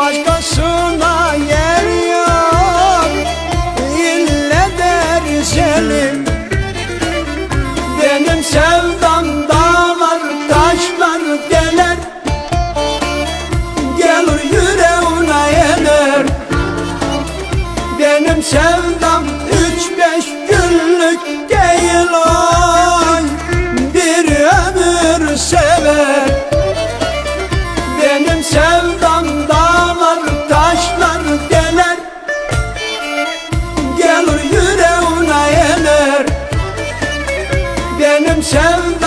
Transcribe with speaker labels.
Speaker 1: başkasına yer yok. İlle derselim Benim sevdam dağlar taşlar deler Gelir yüreğine yener Benim sevdam üç beş benim sevdiğim